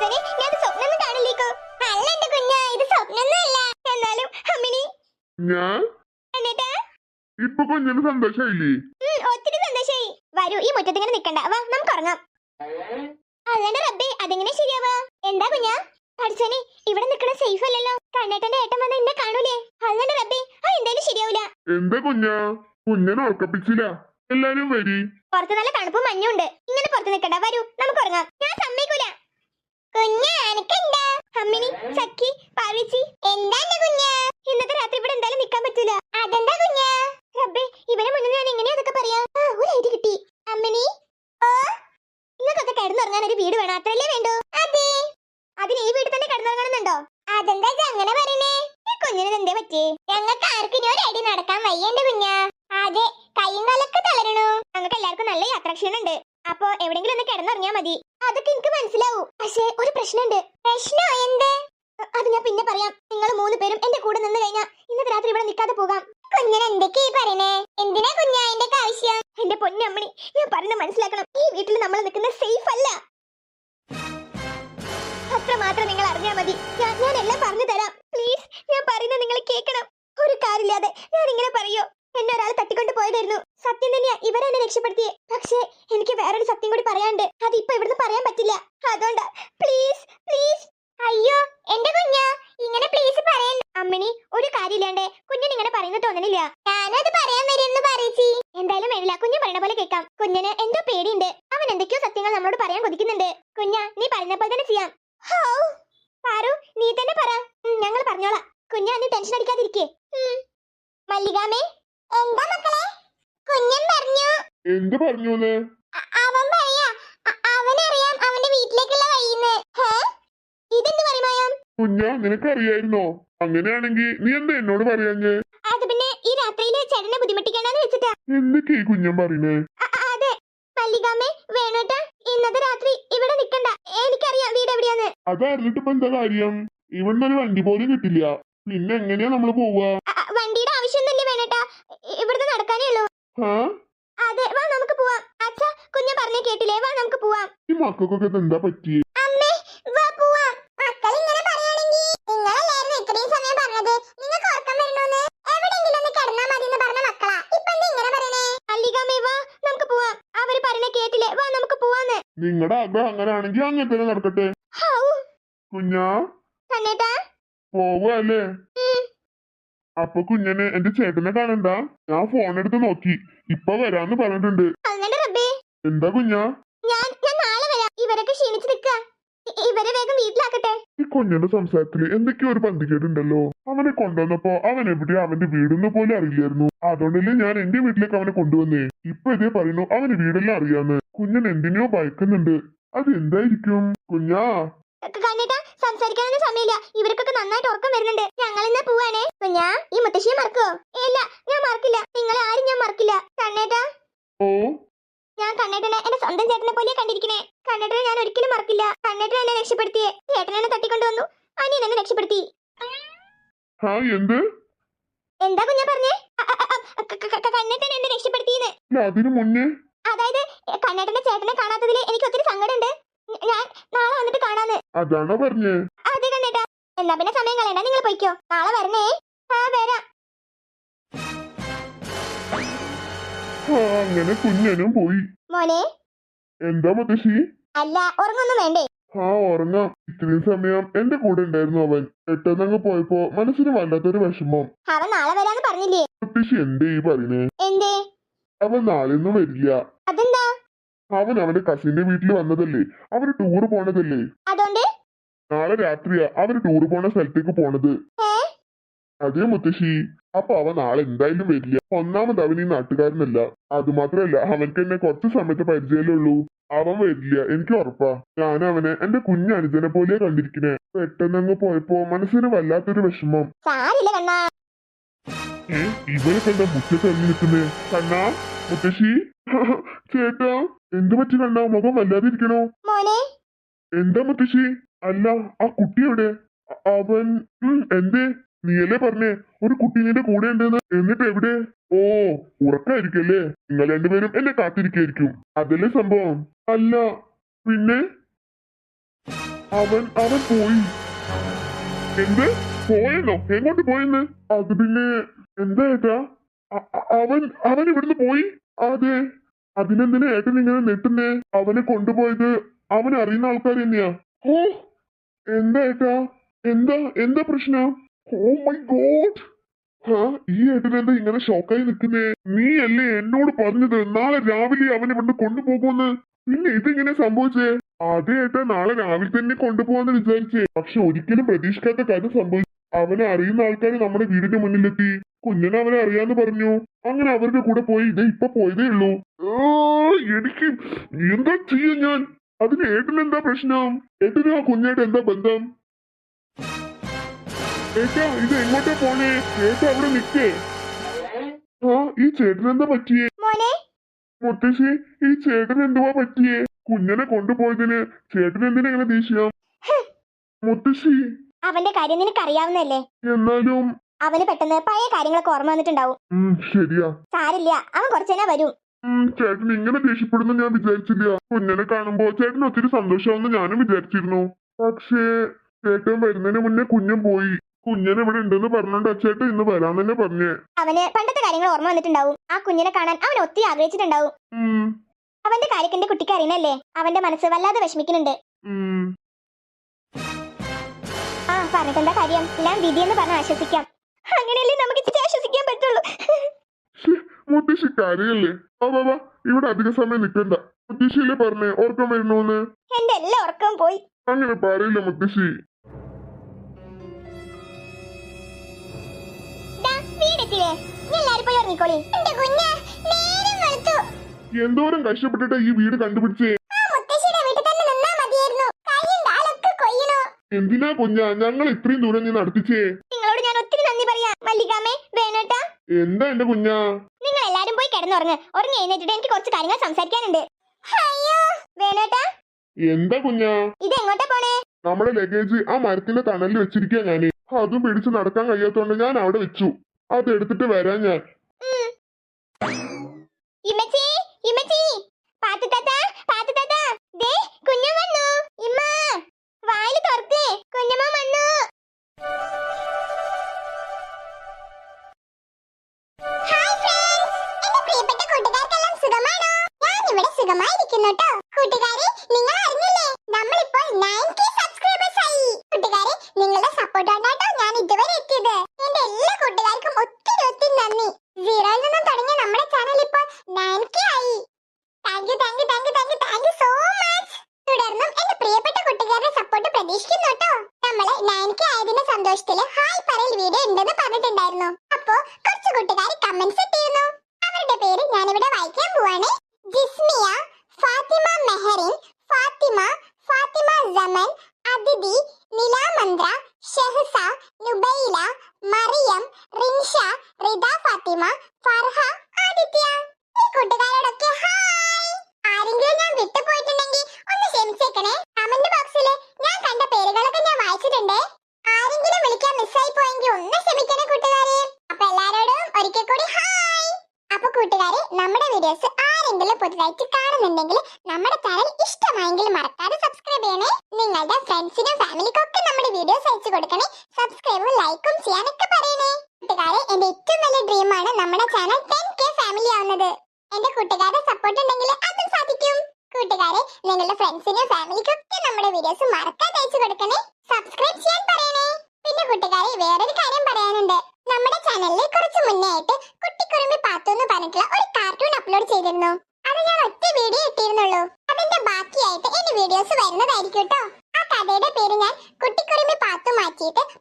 ഞാൻ സ്വപ്നം കാണില്ലേക്കോ അല്ല എന്റെ കുഞ്ഞാ ഇത് സ്വപ്നമൊന്നുമല്ല എന്നാലും അമ്മിണി ഞാൻ? എന്നിട്ടാ? ഇപ്പൊ കുഞ്ഞിന് സന്തോഷായില്ലേ? ഉം, ഒത്തിരി സന്തോഷായി. വരൂ ഈ നിക്കണ്ട. വാ നമുക്ക് ഉറങ്ങാം. അല്ലാണ്ട് റബ്ബേ അതെങ്ങനെ ശരിയാവാ? എന്താ കുഞ്ഞാ? പഠിച്ചോനെ ഇവിടെ നിക്കണ സേഫ് അല്ലല്ലോ. കണ്ണേട്ടന്റെ ഏട്ടൻ വന്ന എന്നെ കാണൂലേ? അല്ലാണ്ട് റബ്ബേ ആ എന്തായാലും ശരിയാവൂല. എന്താ കുഞ്ഞാ? കുഞ്ഞിനെ ഉറക്കപ്പിച്ചില്ല. എല്ലാരും വരി. പുറത്ത് നല്ല തണുപ്പും മഞ്ഞുണ്ട് ഇങ്ങനെ പുറത്ത് നിൽക്കണ്ട. വരൂ നമുക്ക് ഉറങ്ങാം. ഞാൻ സമ്മതിക്കൂല. അമ്മിനി സഖി പാവിച്ചി എന്താ കുഞ്ഞ? ഇന്നത്തെ രാത്രി ഇവിടെ എന്തായാലും നിൽക്കാൻ പറ്റില്ല അതെന്താ കുഞ്ഞ? റബ്ബേ ഇവരെ മുന്നിൽ ഞാൻ എങ്ങനെയാ അതൊക്കെ പറയാ. ഒരു ഐഡി കിട്ടി. അമ്മിണി ഓ ഇന്നൊക്കെ കിടന്നുറങ്ങാൻ ഒരു വീട് വേണം. അത്രല്ലേ വേണ്ടോ? അതെ. അതിന് ഈ വീട് തന്നെ കിടന്നുറങ്ങണമെന്നുണ്ടോ? അതെന്താ അങ്ങനെ പറയണേ? ഈ കുഞ്ഞിന് എന്തേ പറ്റി ഞങ്ങൾക്ക് ഒരു അടി നടക്കാൻ വയ്യന്റെ കുഞ്ഞാ. അതെ കൈയും കാലൊക്കെ തളരണു. ഞങ്ങൾക്ക് എല്ലാവർക്കും നല്ല യാത്രാക്ഷീണുണ്ട് അപ്പൊ എവിടെങ്കിലും ഒന്ന് കിടന്നുറങ്ങിയാ മതി. അതൊക്കെ എനിക്ക് മനസ്സിലാവൂ. പക്ഷേ ഒരു പ്രശ്നമുണ്ട്. പ്രശ്നോ എന്ത്? അത് ഞാൻ പിന്നെ പറയാം. നിങ്ങൾ മൂന്ന് പേരും എന്റെ കൂടെ നിന്ന് കഴിഞ്ഞാ ഇന്നത്തെ രാത്രി ഇവിടെ നിൽക്കാതെ പോകാം. കുഞ്ഞിന് ഈ പറയണേ? എന്തിനാ കുഞ്ഞാ എന്റെ ആവശ്യം? എന്റെ പൊന്നമ്മണി ഞാൻ പറഞ്ഞ മനസ്സിലാക്കണം. ഈ വീട്ടിൽ നമ്മൾ നിൽക്കുന്നത് സേഫ് അല്ല. അത്ര മാത്രം നിങ്ങൾ അറിഞ്ഞാ മതി. ഞാൻ ഞാൻ എല്ലാം പറഞ്ഞു തരാം പ്ലീസ് ഞാൻ പറയുന്നത് നിങ്ങൾ കേൾക്കണം. ഒരു കാര്യമില്ലാതെ ഞാൻ ഇങ്ങനെ പറയോ? എന്നെ ഒരാൾ തട്ടിക്കൊണ്ട് പോയതായിരുന്നു. സത്യം തന്നെയാ ഇവരെന്നെ രക്ഷപ്പെടുത്തിയേ. പക്ഷേ എനിക്ക് വേറൊരു സത്യം കൂടി പറയാണ്ട് അത് ഇപ്പൊ ഇവിടുന്ന് പറയാൻ പറ്റില്ല. അതുകൊണ്ട് പ്ലീസ് പ്ലീസ് അയ്യോ എന്റെ കുഞ്ഞ ഇങ്ങനെ പ്ലീസ് പറയണ്ട. അമ്മിണി ഒരു കാര്യമില്ലാണ്ടേ കുഞ്ഞിന് ഇങ്ങനെ പറയുന്നത് തോന്നണില്ല ഞാനത് പറയാൻ വരുമെന്ന് പറയിച്ചി. എന്തായാലും വേണില്ല കുഞ്ഞു പറയുന്ന പോലെ കേൾക്കാം. കുഞ്ഞിന് എന്തോ പേടിയുണ്ട്. അവൻ എന്തൊക്കെയോ സത്യങ്ങൾ നമ്മളോട് പറയാൻ കൊതിക്കുന്നുണ്ട്. കുഞ്ഞ നീ പറഞ്ഞ പോലെ തന്നെ ചെയ്യാം. പാറു നീ തന്നെ പറ. ഞങ്ങൾ പറഞ്ഞോളാം. കുഞ്ഞ നീ ടെൻഷൻ അടിക്കാതിരിക്കേ. മല്ലികാമേ എന്താ മക്കളെ? കുഞ്ഞൻ പറഞ്ഞു. എന്ത് പറഞ്ഞു അവൻ പറയാ അവനറിയാം അവന്റെ വീട്ടിലേക്കുള്ള വഴിന്ന് ഇതെന്ത് പറയുമായം കുഞ്ഞാ നിനക്കറിയായിരുന്നോ? അങ്ങനെയാണെങ്കിൽ നീ എന്താ എന്നോട് പറയാഞ്ഞേ? അത് പിന്നെ ഈ രാത്രിയിൽ ചേട്ടനെ ബുദ്ധിമുട്ടിക്കണ്ടെന്ന് വെച്ചിട്ടാ. എന്തൊക്കെ ഈ കുഞ്ഞൻ പറയുന്നേ? അതെ. മല്ലികാമ്മേ വേണോട്ടാ ഇന്നത്തെ രാത്രി ഇവിടെ നിക്കണ്ട. എനിക്കറിയാം വീട് എവിടെയാന്ന് അതറിഞ്ഞിട്ട് ഇപ്പൊ എന്താ കാര്യം? ഒരു വണ്ടി പോലും കിട്ടില്ല. പിന്നെ എങ്ങനെയാ നമ്മൾ പോവാ? വണ്ടിയുടെ ആവശ്യം തന്നെ വേണട്ടാ ഇവിടുന്ന് നടക്കാനേ ഉള്ളൂ. അതെ വാ നമുക്ക് പോവാം. അച്ഛ കുഞ്ഞ പറഞ്ഞേ കേട്ടില്ലേ? വാ നമുക്ക് പോവാം. ഈ മക്കൾക്കൊക്കെ എന്താ പറ്റി അമ്മേ വാ പോവാം. മക്കൾ ഇങ്ങനെ പറയുകയാണെങ്കിൽ നിങ്ങളല്ലായിരുന്നു ഇത്രയും സമയം പറഞ്ഞത് നിങ്ങൾക്ക് ഉറക്കം വരണോന്ന്? എവിടെയെങ്കിലും ഒന്ന് കിടന്നാ മതി എന്ന് പറഞ്ഞ മക്കളാ. ഇപ്പൊ എന്താ ഇങ്ങനെ പറയണേ? അല്ലികാമേ വാ നമുക്ക് പോവാം. അവർ പറഞ്ഞ കേട്ടില്ലേ? വാ നമുക്ക് പോവാന്ന്. നിങ്ങളുടെ ആഗ്രഹം അങ്ങനെയാണെങ്കിൽ അങ്ങനെ തന്നെ നടക്കട്ടെ. കുഞ്ഞാ? കണ്ണേട്ടാ പോവല്ലേ? അപ്പൊ കുഞ്ഞന് എന്റെ ചേട്ടനെ കാണണ്ട. ഞാൻ ഫോൺ എടുത്ത് നോക്കി. ഇപ്പൊ വരാന്ന് പറഞ്ഞിട്ടുണ്ട്. എന്താ കുഞ്ഞാ? ഞാൻ ഞാൻ നാളെ വരാം. ഇവരൊക്കെ ക്ഷീണിച്ച് നിക്ക. ഇവരെ വേഗം വീട്ടിലാക്കട്ടെ. ഈ കുഞ്ഞിന്റെ സംസാരത്തിൽ എന്തൊക്കെയോ ഒരു പന്തികേടുണ്ടല്ലോ. അവനെ കൊണ്ടുവന്നപ്പോ അവൻ എവിടെയാ? അവന്റെ വീടെന്ന് പോലും അറിയില്ലായിരുന്നു. അതുകൊണ്ടല്ലേ ഞാൻ എന്റെ വീട്ടിലേക്ക് അവനെ കൊണ്ടുവന്നേ. ഇപ്പൊ ഇതേ പറയുന്നു അവന് വീടെല്ലാം അറിയാന്ന്. കുഞ്ഞൻ എന്തിനെയോ ഭയക്കുന്നുണ്ട്. അത് എന്തായിരിക്കും കുഞ്ഞാ കണ്ണേട്ടാ സംസാരിക്കാനൊന്നും സമയമില്ല. ഇവർക്കൊക്കെ നന്നായിട്ട് ഉറക്കം വരുന്നുണ്ട്. ഞങ്ങൾ ഇന്ന് പോവാണേ ഞാൻ ഈ മുത്തശ്ശിയെ മറക്കോ ഇല്ല ഞാൻ മറക്കില്ല. നിങ്ങളെ ആരും ഞാൻ മറക്കില്ല. കണ്ണേട്ടാ? ഞാൻ കണ്ണേട്ടനെ എന്റെ സ്വന്തം ചേട്ടനെ പോലെ കണ്ടിരിക്കണേ. കണ്ണേട്ടനെ ഞാൻ ഒരിക്കലും മറക്കില്ല. കണ്ണേട്ടനെ എന്നെ രക്ഷപ്പെടുത്തിയേ. ചേട്ടൻ എന്നെ തട്ടിക്കൊണ്ടുവന്നു അനിയൻ എന്നെ രക്ഷപ്പെടുത്തി. എന്ത്? കുഞ്ഞാ പറഞ്ഞേ? കണ്ണേട്ടൻ എന്നെ രക്ഷപ്പെടുത്തിയെന്ന്. അതായത് കണ്ണേട്ടന്റെ ചേട്ടനെ കാണാത്തതിൽ എനിക്ക് ഒത്തിരി സങ്കടമുണ്ട്. ഞാൻ നാളെ വന്നിട്ട് കാണാന്ന്. അതാണോ പറഞ്ഞേ? അതെ കണ്ണേട്ടാ എന്നാ പിന്നെ സമയം കളയണ്ട നിങ്ങൾ പോയിക്കോ. നാളെ വരണേ. ആ വരാം. ആ അങ്ങനെ കുഞ്ഞനും പോയി. മോനെ? എന്താ മുത്തശ്ശി? അല്ല ഉറങ്ങൊന്നും വേണ്ടേ. ആ ഉറങ്ങാം. ഇത്രയും സമയം എന്റെ കൂടെ ഉണ്ടായിരുന്നു അവൻ. പെട്ടെന്നങ്ങ് പോയപ്പോ മനസ്സിന് വല്ലാത്തൊരു വിഷമം. അവൻ നാളെ വരാന്ന് പറഞ്ഞില്ലേ? മുത്തശ്ശി എന്തേ ഈ പറയുന്നേ? എന്തേ? അവൻ നാളെയൊന്നും വരില്ല. അതെന്താ? അവൻ അവന്റെ കസിന്റെ വീട്ടിൽ വന്നതല്ലേ? അവർ ടൂറ് പോണതല്ലേ? അതോണ്ട്? നാളെ രാത്രിയാ അവർ ടൂറ് പോണ സ്ഥലത്തേക്ക് പോണത്. ഏ അതേ മുത്തശ്ശി. അപ്പൊ അവൻ നാളെ എന്തായാലും വരില്ല. ഒന്നാമത് അവൻ ഈ നാട്ടുകാരനല്ല. അതുമാത്രല്ല അവൻക്ക് എന്നെ കുറച്ച് സമയത്ത് പരിചയമല്ലുള്ളൂ അവൻ വരില്ല. എനിക്ക് ഉറപ്പാ. ഞാൻ അവനെ എന്റെ കുഞ്ഞു അനുജനെ പോലെ കണ്ടിരിക്കണേ. പെട്ടെന്ന് അങ്ങ് പോയപ്പോ മനസ്സിന് വല്ലാത്തൊരു വിഷമം. ഏ ഇവരെ കണ്ട മുത്തശ്ശി നിൽക്കുന്നേ? കണ്ണാ മുത്തശ്ശി. ചേട്ടാ എന്തു പറ്റി കണ്ട മുഖം വല്ലാതിരിക്കണോ? മോനെ? എന്താ മുത്തശ്ശി? അല്ല ആ കുട്ടി എവിടെ? അവൻ ഉം, എന്തേ? നീയല്ലേ പറഞ്ഞേ ഒരു കുട്ടി നിന്റെ കൂടെ ഉണ്ടെന്ന്. എന്നിട്ട് എവിടെ? ഓ ഉറക്കായിരിക്കല്ലേ? നിങ്ങൾ രണ്ടുപേരും എന്നെ കാത്തിരിക്കായിരിക്കും. അതല്ലേ സംഭവം? അല്ല പിന്നെ? അവൻ അവൻ പോയി. എന്ത്? പോയെന്നോ? എങ്ങോട്ട് പോയെന്ന്? അത് പിന്നെ എന്താ ഏട്ടാ? അവൻ അവൻ ഇവിടുന്ന് പോയി? അതെ. അതിനെന്തിനാ ഏട്ടൻ ഇങ്ങനെ നെട്ടുന്നേ അവനെ കൊണ്ടുപോയത് അവൻ അറിയുന്ന ആൾക്കാർ തന്നെയാ. ഓ എന്താ ഏട്ടാ? എന്താ? എന്താ പ്രശ്നം? Oh my God! ഹാ ഈ ഏട്ടൻ എന്താ ഇങ്ങനെ ഷോക്കായി നിൽക്കുന്നേ? നീ അല്ലേ എന്നോട് പറഞ്ഞത് നാളെ രാവിലെ അവനെ ഇവിടുന്ന് കൊണ്ടുപോകുമെന്ന്? പിന്നെ ഇതിങ്ങനെ സംഭവിച്ചേ? അതേ ഏട്ടാ നാളെ രാവിലെ തന്നെ കൊണ്ടുപോകാന്ന് വിചാരിച്ചേ. പക്ഷെ ഒരിക്കലും പ്രതീക്ഷിക്കാത്ത കാര്യം സംഭവിച്ചു. അവനെ അറിയുന്ന ആൾക്കാർ നമ്മുടെ വീടിന്റെ മുന്നിലെത്തി. കുഞ്ഞിനെ അവനെ അറിയാന്ന് പറഞ്ഞു. അങ്ങനെ അവരുടെ കൂടെ പോയി ഇത് ഇപ്പൊ പോയതേ ഉള്ളൂ. എനിക്ക് എന്താ ചെയ്യാ ഞാൻ? അതിന് ഏട്ടന് എന്താ പ്രശ്നം? ഏട്ടനും ആ കുഞ്ഞായിട്ട് എന്താ ബന്ധം? ഏട്ടാ ഇത് എങ്ങോട്ടാ പോണേ? ഏട്ടാ അവിടെ നിക്കേ. ആ ഈ ചേട്ടനെന്താ പറ്റിയേ? മുത്തശ്ശി ഈ ചേട്ടൻ എന്തുവാ പറ്റിയേ? കുഞ്ഞിനെ കൊണ്ടുപോയതിന് ചേട്ടൻ എന്തിനാ ഇങ്ങനെ ദേഷ്യം? മുത്തശ്ശി. അവന്റെ കാര്യം നിനക്ക് അറിയാവുന്നല്ലേ എന്നാലും അവന് പെട്ടെന്ന് പഴയ കാര്യങ്ങളൊക്കെ ഓർമ്മ വന്നിട്ടുണ്ടാവും. ശരിയാ. സാരില്ല അവൻ കുറച്ചേനാ വരും. ചേട്ടൻ ഇങ്ങനെ ദേഷ്യപ്പെടുന്നു ഞാൻ വിചാരിച്ചില്ല. കുഞ്ഞിനെ കാണുമ്പോ ചേട്ടൻ ഒത്തിരി സന്തോഷമാണെന്ന് ഞാനും വിചാരിച്ചിരുന്നു. പക്ഷേ ചേട്ടൻ വരുന്നതിന് മുന്നേ കുഞ്ഞൻ പോയി. കുഞ്ഞൻ ഇവിടെ ഉണ്ടെന്ന് പറഞ്ഞോണ്ട് ചേട്ടൻ ഇന്ന് വരാൻ തന്നെ പറഞ്ഞേ. അവന് പണ്ടത്തെ കാര്യങ്ങൾ ഓർമ്മ വന്നിട്ടുണ്ടാവും. ആ കുഞ്ഞിനെ കാണാൻ അവൻ ഒത്തിരി ആഗ്രഹിച്ചിട്ടുണ്ടാവും. അവന്റെ കാര്യത്തിന്റെ കുട്ടിക്ക് അറിയണല്ലേ? അവന്റെ മനസ്സ് വല്ലാതെ വിഷമിക്കുന്നുണ്ട്. ആ പറഞ്ഞിട്ടെന്താ കാര്യം? എല്ലാം വിധി എന്ന് പറഞ്ഞ് ആശ്വസിക്കാം. അങ്ങനെയല്ലേ നമുക്ക് ഇച്ചിരി ആശ്വസിക്കാൻ പറ്റുള്ളൂ? ശ്ശേ, മുത്തശ്ശി കാര്യല്ലേ? വാ വാ വാ. ഇവിടെ അധിക സമയം നിൽക്കണ്ട മുത്തശ്ശിയില്ലേ പറഞ്ഞേ ഓർക്കം വരുന്നൂന്ന്? എന്റെ എല്ലാ ഉറക്കവും പോയി. അങ്ങനെ പറയില്ല മുത്തശ്ശി. എന്തോരം കഷ്ടപ്പെട്ടിട്ടാ ഈ വീട് കണ്ടുപിടിച്ചേ? എന്തിനാ കുഞ്ഞ? ഞങ്ങൾ ഇത്രയും ദൂരം നീ നടത്തിച്ചേ നിങ്ങളോട് ഞാൻ ഒത്തിരി നന്ദി പറയാ. മല്ലികാമേ വേണേട്ടാ. എന്താ എന്റെ കുഞ്ഞാ? നിങ്ങൾ എല്ലാരും പോയി കിടന്നുറങ്ങ്. ഉറങ്ങി എഴുന്നേറ്റിട്ട് എനിക്ക് കുറച്ച് കാര്യങ്ങൾ സംസാരിക്കാനുണ്ട്. അയ്യോ വേണേട്ടാ. എന്താ കുഞ്ഞാ? ഇത് എങ്ങോട്ടാ പോണേ? നമ്മുടെ ലഗേജ് ആ മരത്തിന്റെ തണലിൽ വെച്ചിരിക്കാ ഞാൻ. അതും പിടിച്ച് നടക്കാൻ കഴിയാത്തോണ്ട് ഞാൻ അവിടെ വെച്ചു. അതെടുത്തിട്ട് വരാൻ ഞാൻ. ഇമ്മച്ചി ഇമ്മച്ചി. സന്തോഷത്തിൽ ഹായ് പറയൽ വീഡിയോ ഉണ്ടെന്ന് പറഞ്ഞിട്ടുണ്ടായിരുന്നു. അപ്പോ കുറച്ച് കൂട്ടുകാർ കമന്റ്സ് ഇട്ടിരുന്നു. അവരുടെ പേര് ഞാനിവിടെ വായിക്കാൻ പോവാണ്. ജിസ്മിയ ഫാത്തിമ മെഹറിൻ ഫാത്തിമ ഫാത്തിമ സമൻ അതിഥി നിലാമന്ത്ര ഷെഹസ നുബൈല മറിയം റിൻഷ ആരെങ്കിലും പുതുതായിട്ട് കാണുന്നുണ്ടെങ്കിൽ നമ്മുടെ ചാനൽ ഇഷ്ടമായെങ്കിൽ മറക്കാതെ സബ്സ്ക്രൈബ് ചെയ്യണേ. നിങ്ങളുടെ ഫ്രണ്ട്സിനും ഫാമിലിക്കും ഒക്കെ നമ്മുടെ വീഡിയോസ് അയച്ചു കൊടുക്കണേ. സബ്സ്ക്രൈബും ലൈക്കും ചെയ്യാനൊക്കെ പറയണേ. കൂട്ടുകാരെ എന്റെ ഏറ്റവും വലിയ ഡ്രീമാണ് നമ്മുടെ ചാനൽ ടെൻ കെ ഫാമിലി ആവുന്നത്. എന്റെ കൂട്ടുകാരുടെ സപ്പോർട്ട് ഉണ്ടെങ്കിൽ അതും സാധിക്കും. കൂട്ടുകാരെ നിങ്ങളുടെ ഫ്രണ്ട്സിനും ഫാമിലിക്കും ഒക്കെ നമ്മുടെ വീഡിയോസ് മറക്കാതെ അയച്ചു കൊടുക്കണേ. 聞いて